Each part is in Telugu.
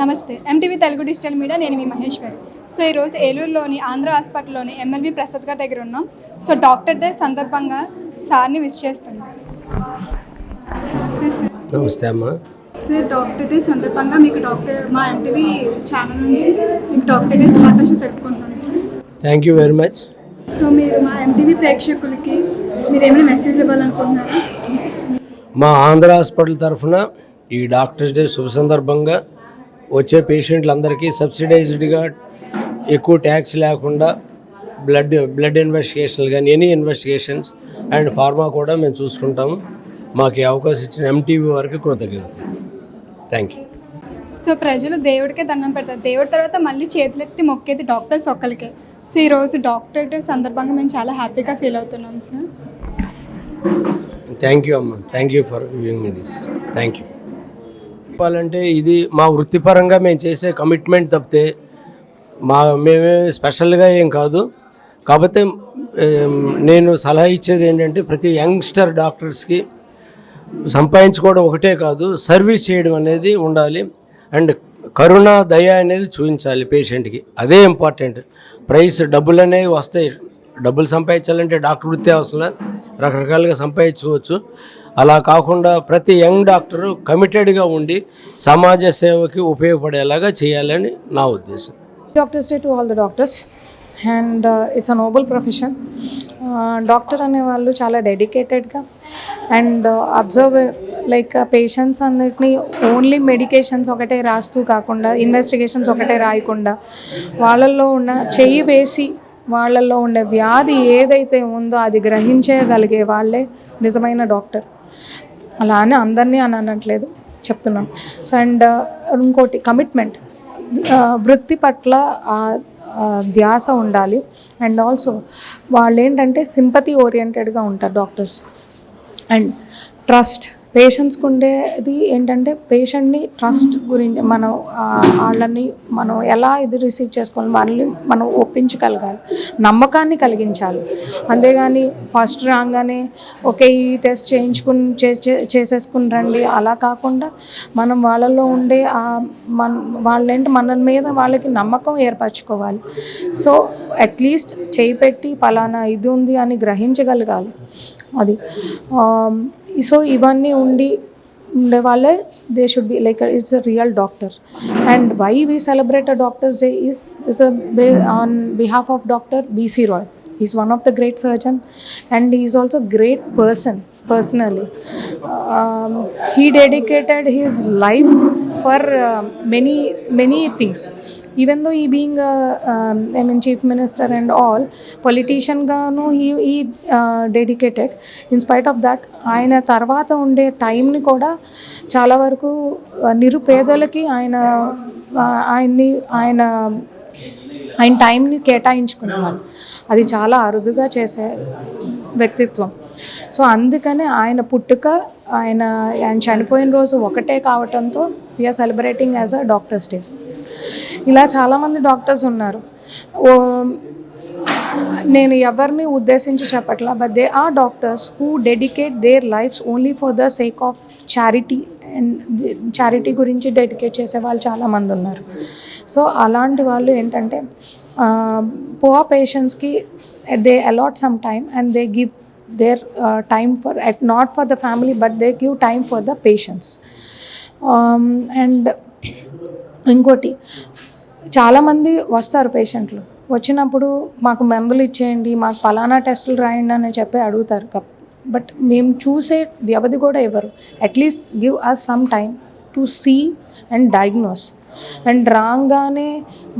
నమస్తే. ఎంటీవీ తెలుగు డిజిటల్ మీడియా నేను మీ మహేశ్వరి. సో ఈరోజు ఏలూరులోని ఆంధ్ర హాస్పిటల్లోని ఎమ్మెల్బీ ప్రసాద్ గారి దగ్గర ఉన్నాం. సో డాక్టర్ డే సందర్భంగా సార్ని విష్ చేస్తున్నాం. నమస్తే అమ్మా. సార్ డాక్టర్ డే సందర్భంగా మీకు డాక్టర్ మా ఎంటీవీ ఛానల్ నుంచి మీకు డాక్టర్ డే శుభాకాంక్షలు తెలుపుకుంటున్నాం sir. Thank you very much so మీరు మా ఎంటీవీ ప్రేక్షకులకి మీరు ఏమైనా మెసేజ్ ఇవ్వాలనుకుంటున్నారా? మా ఆంధ్ర హాస్పిటల్ తరఫున ఈ డాక్టర్స్ డే శుభ సందర్భంగా వచ్చే పేషెంట్లందరికీ సబ్సిడైజ్డ్గా ఎక్కువ ట్యాక్స్ లేకుండా బ్లడ్ బ్లడ్ ఇన్వెస్టిగేషన్లు కానీ ఎనీ ఇన్వెస్టిగేషన్స్ అండ్ ఫార్మా కూడా మేము చూసుకుంటాము. మాకు అవకాశం ఇచ్చిన ఎంటీవీ వారికి కృతజ్ఞత థ్యాంక్ యూ సో ప్రజలు దేవుడికే దండం పెడతారు. దేవుడి తర్వాత మళ్ళీ చేతులెత్తి మొక్కేది డాక్టర్స్ ఒక్కరికే. సో ఈరోజు డాక్టర్ డే సందర్భంగా మేము చాలా హ్యాపీగా ఫీల్ అవుతున్నాం సార్. థ్యాంక్ యూ అమ్మ. Thank you for viewing me this thank you చెప్పాలంటే ఇది మా వృత్తిపరంగా మేము చేసే కమిట్మెంట్ తప్పితే మా మేమే స్పెషల్గా ఏం కాదు. కాకపోతే నేను సలహా ఇచ్చేది ఏంటంటే ప్రతి యంగ్స్టర్ డాక్టర్స్కి సంపాదించుకోవడం ఒకటే కాదు సర్వీస్ చేయడం అనేది ఉండాలి. అండ్ కరుణ దయ అనేది చూపించాలి పేషెంట్కి అదే ఇంపార్టెంట్ ప్రైస్ డబ్బులు అనేవి వస్తాయి. డబ్బులు సంపాదించాలంటే డాక్టర్ వృత్తి అవసరం రకరకాలుగా సంపాదించుకోవచ్చు. అలా కాకుండా ప్రతి యంగ్ డాక్టరు కమిటెడ్గా ఉండి సమాజ సేవకి ఉపయోగపడేలాగా చేయాలని నా ఉద్దేశం. Doctors day to all the doctors. And it's a noble profession doctor అనేవాళ్ళు చాలా డెడికేటెడ్గా and uh, observe like patients అన్నిటినీ ఓన్లీ మెడికేషన్స్ ఒకటే రాస్తూ కాకుండా ఇన్వెస్టిగేషన్స్ ఒకటే రాయకుండా వాళ్ళల్లో ఉన్న చెయ్యి వేసి వాళ్ళల్లో ఉండే వ్యాధి ఏదైతే ఉందో అది గ్రహించగలిగే వాళ్ళే నిజమైన డాక్టర్. అలా అని అందరినీ అని అనట్లేదు చెప్తున్నాం. సో అండ్ uh, ఇంకోటి కమిట్మెంట్ uh, వృత్తి పట్ల ధ్యాస ఉండాలి. అండ్ ఆల్సో వాళ్ళు ఏంటంటే సింపతి ఓరియంటెడ్గా ఉంటారు డాక్టర్స్. And trust. పేషెంట్స్కి ఉండేది ఏంటంటే పేషెంట్ని ట్రస్ట్ గురించి మనం వాళ్ళని మనం ఎలా ఇది రిసీవ్ చేసుకోవాలి వాళ్ళని మనం ఒప్పించగలగాలి నమ్మకాన్ని కలిగించాలి. అంతేగాని ఫస్ట్ రాగానే ఓకే ఈ టెస్ట్ చేయించుకుని చేసే- చేసేసుకుని రండి అలా కాకుండా మనం వాళ్ళలో ఉండే మన వాళ్ళేంటి మన మీద వాళ్ళకి నమ్మకం ఏర్పరచుకోవాలి. సో అట్లీస్ట్ చేయి పెట్టి పలానా ఇది ఉంది అని గ్రహించగలగాలి. అది సో ఇవన్నీ ఉండి ఉండే వాళ్ళే they should be like it's a real doctor and why we celebrate a doctors day is it's on behalf of doctor BC Roy is one of the great surgeon and is also great person personally. He dedicated dedicated life for many uh, things even though ఈ being I mean chief minister and all పొలిటీషియన్గాను ఈ ఈ డెడికేటెడ్ ఇన్స్పైట్ ఆఫ్ దట్ ఆయన తర్వాత ఉండే టైంని కూడా చాలా వరకు నిరుపేదలకి ఆయన ఆయన్ని ఆయన ఆయన టైంని కేటాయించుకునేవాళ్ళు అది చాలా అరుదుగా చేసే వ్యక్తిత్వం సో అందుకనే ఆయన పుట్టుక ఆయన ఆయన చనిపోయిన రోజు ఒకటే కావటంతో we are celebrating as a doctors day ఇలా చాలామంది డాక్టర్స్ ఉన్నారు. ఓ నేను ఎవరిని ఉద్దేశించి చెప్పట్లా but they are doctors who dedicate their lives only for the sake of charity and charity గురించి డెడికేట్ చేసే వాళ్ళు చాలామంది ఉన్నారు. సో అలాంటి వాళ్ళు ఏంటంటే పువర్ పేషెంట్స్కి they allot some time and they give their time for at not for the family but they give time for the patients and ఇంకోటి చాలామంది వస్తారు పేషెంట్లు. వచ్చినప్పుడు మాకు మందులు ఇచ్చేయండి మాకు పలానా టెస్టులు రాయండి అని చెప్పి అడుగుతారు కప్ బట్ మేము చూసే వ్యవధి కూడా ఇవ్వరు at least give us some time to see and diagnose and రాగానే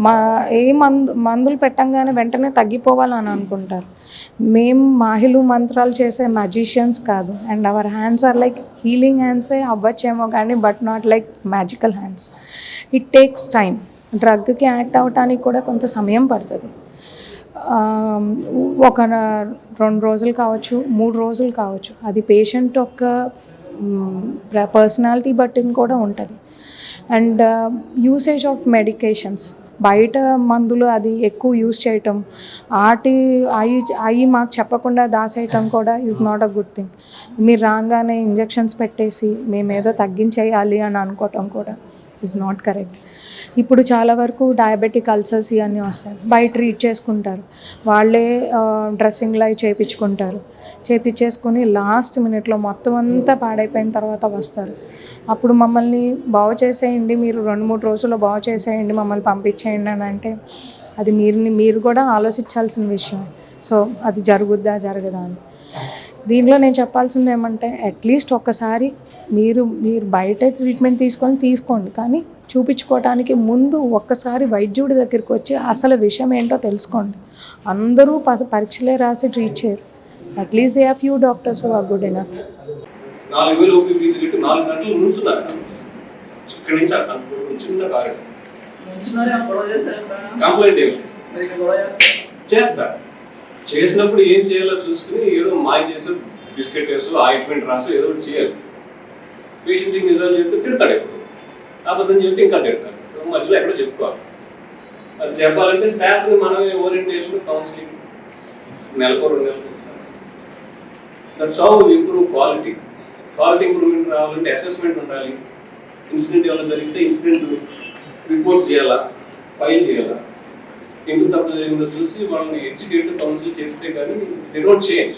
మా ఏ మందు మందులు పెట్టంగానే వెంటనే తగ్గిపోవాలని అనుకుంటారు. మేము మాహిలు మంత్రాలు చేసే మ్యాజిషియన్స్ కాదు. And our hands are like healing హ్యాండ్సే అవ్వచ్చేమో కానీ but not like magical hands it takes time డ్రగ్కి act అవ్వటానికి కూడా కొంత సమయం పడుతుంది. ఒక రెండు రోజులు కావచ్చు మూడు రోజులు కావచ్చు. అది పేషెంట్ యొక్క పర్సనాలిటీ బట్టి కూడా ఉంటుంది. అండ్ యూసేజ్ ఆఫ్ మెడికేషన్స్ బయట మందులు అది ఎక్కువ యూస్ చేయటం ఆటి అవి అవి మాకు చెప్పకుండా దాసేయటం కూడా is not a good thing మీరు రాగానే ఇంజెక్షన్స్ పెట్టేసి మేమేదో తగ్గించేయాలి అని అనుకోవటం కూడా. ఈజ్ నాట్ కరెక్ట్ ఇప్పుడు చాలా వరకు డయాబెటిక్ అల్సర్స్ ఇవన్నీ వస్తాయి. బయట ట్రీట్ చేసుకుంటారు. వాళ్ళే డ్రెస్సింగ్లు అవి చేయించుకుంటారు చేయించేసుకొని లాస్ట్ మినిట్లో మొత్తం అంతా పాడైపోయిన తర్వాత వస్తారు. అప్పుడు మమ్మల్ని బాగు చేసేయండి మీరు రెండు మూడు రోజుల్లో బాగు చేసేయండి మమ్మల్ని పంపించేయండి అని అంటే అది మీరు మీరు కూడా ఆలోచించాల్సిన విషయం. సో అది జరుగుద్దా జరగదా అని. దీంట్లో నేను చెప్పాల్సింది ఏమంటే అట్లీస్ట్ ఒక్కసారి మీరు మీరు బయట ట్రీట్మెంట్ తీసుకొని తీసుకోండి. కానీ చూపించుకోవటానికి ముందు ఒక్కసారి వైద్యుడి దగ్గరికి వచ్చి అసలు విషయం ఏంటో తెలుసుకోండి. అందరూ ప- పరీక్షలే రాసి ట్రీట్ చేయరు. At least they are few doctors are good enough నాలుగు వేలు ఓపీ ఫీజు కట్టి నాలుగు గంటలు నుంచున్నారు. ఇక్కడి నుంచి అక్కడ చిన్న కారు. నుంచున్నారే గొడవ చేశారు కంప్లైంట్ ఏం లేదు మరి ఇక్కడ గొడవ చేస్తారు చేస్తా. చేసినప్పుడు ఏం చేయాలో చూసుకుని ఏదో మాయ చేసి బిస్కెట్ వేసు ఆయింట్మెంట్ రాసు ఏదో ఒకటి చేయాలి. పేషెంట్కి నిజాలు చెప్తే తిడతాడు ఇప్పుడు అబద్ధం చెప్తే ఇంకా తిడతాడు. మధ్యలో ఎక్కడో చెప్పుకోవాలి. అది చెప్పాలంటే స్టాఫ్ని మనమే ఓరియంటేషన్ కౌన్సిలింగ్ నెలకు రెండు నెలలు that's how improve quality quality improvement రావాలంటే అసెస్మెంట్ ఉండాలి. ఇన్సిడెంట్ ఏమైనా జరిగితే ఇన్సిడెంట్ రిపోర్ట్ చేయాలా? ఫైల్ చేయాలా? ఎందుకు తప్పు జరిగిందో చూసి వాళ్ళని ఎడ్యుకేట్ కౌన్సిల్ చేస్తే కానీ దే డోంట్ చేంజ్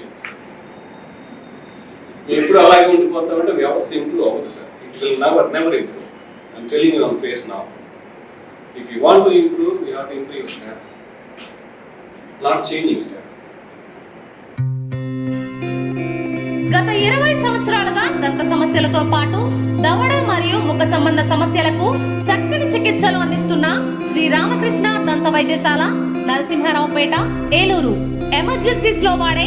ఎప్పుడు అలాగే ఉండిపోతామంటే వ్యవస్థ ఇంప్రూవ్ అవ్వదు sir. It will never never improve I'm telling you on face నా if you want to improve you have to improve sir not changing sir గత ఇరవై సంవత్సరాలుగా దంత సమస్యలతో పాటు దవడ మరియు ముఖ సంబంధ సమస్యలకు చక్కని చికిత్సలు అందిస్తున్న శ్రీ రామకృష్ణ దంత వైద్యశాల నరసింహారావుపేట ఏలూరు. ఎమర్జెన్సీస్లో వాడే